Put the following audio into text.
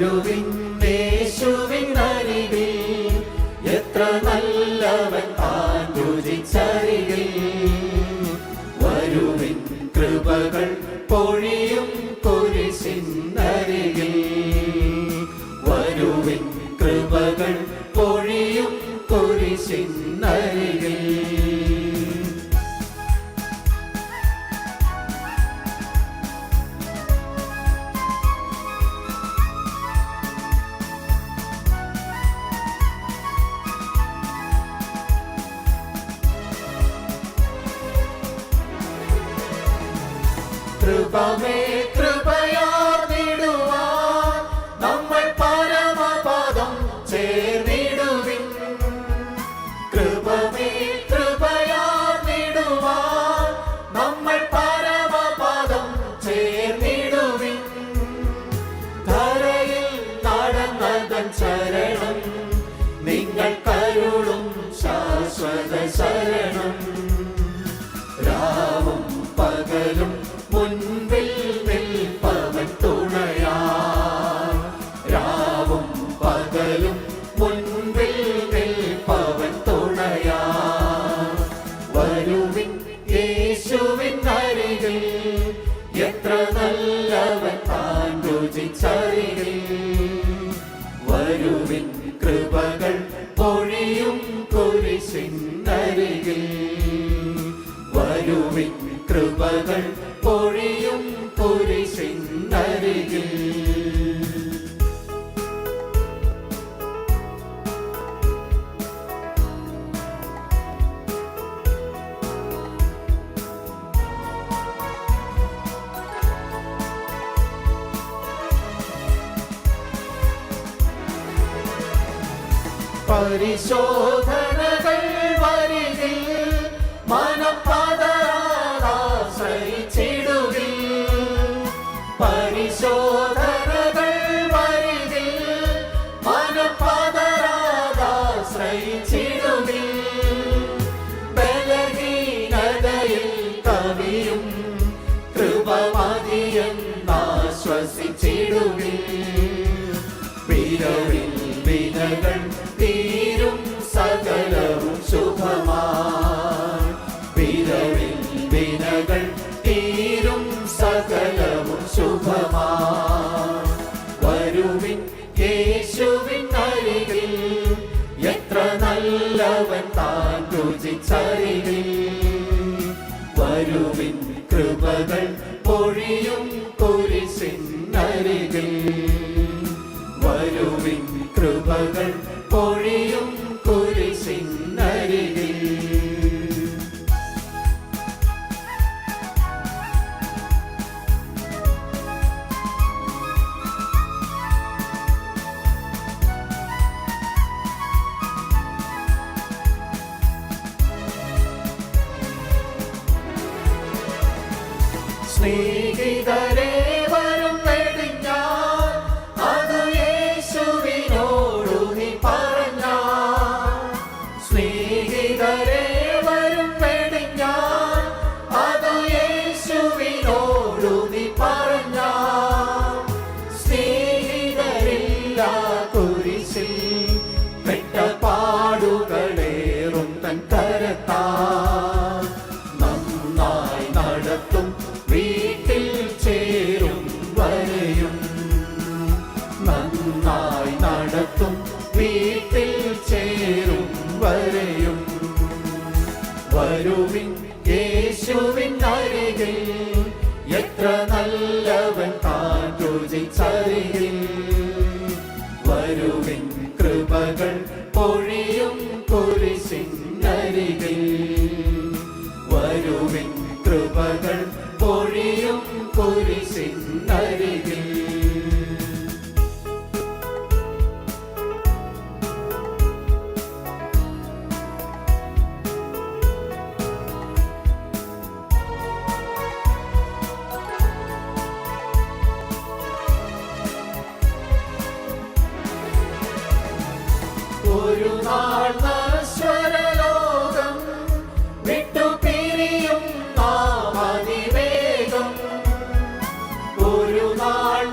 വരുവിൻ യേശുവിൻ About me. മുൻപിൽ നിൽപ്പവൻ രാവും പകലും മുൻപിൽ നിൽപ്പവൻ തുണയാ വരുവിൻ യേശുവിൻ അരികിൽ നല്ലവൻ താൻ രുചിച്ചരികിൽ വരുവിൻ കൃപകൾ പൊഴിയും കുരിശിന്നരികിൽ വരുവിൻ കൃപകൾ പൊഴിയും കുരിശിന്നരികിൽ പരിശോധനകൾ സകലവും ശുഭമാ വരുവിൻ യേശുവിൻ അരികിൽ എത്ര നല്ലവൻ താൻ രുചിച്ചരികിൽ വരുവിൻ കൃപകൾ നന്നായി നടത്തും വീട്ടിൽ ചേരും വരെയും. വരുവിൻ യേശുവിൻ അരികിൽ എത്ര നല്ലവൻ താൻ രുചിച്ചരികിൽ വരുവിൻ കൃപകൾ പൊഴിയും കുരിശിൻ അരികിൽ വരുവിൻ കൃപകൾ ഒരു നാൾ സ്വരലോകം വിട്ടു പിരിയും നാം അതിവേഗം ഒരു നാൾ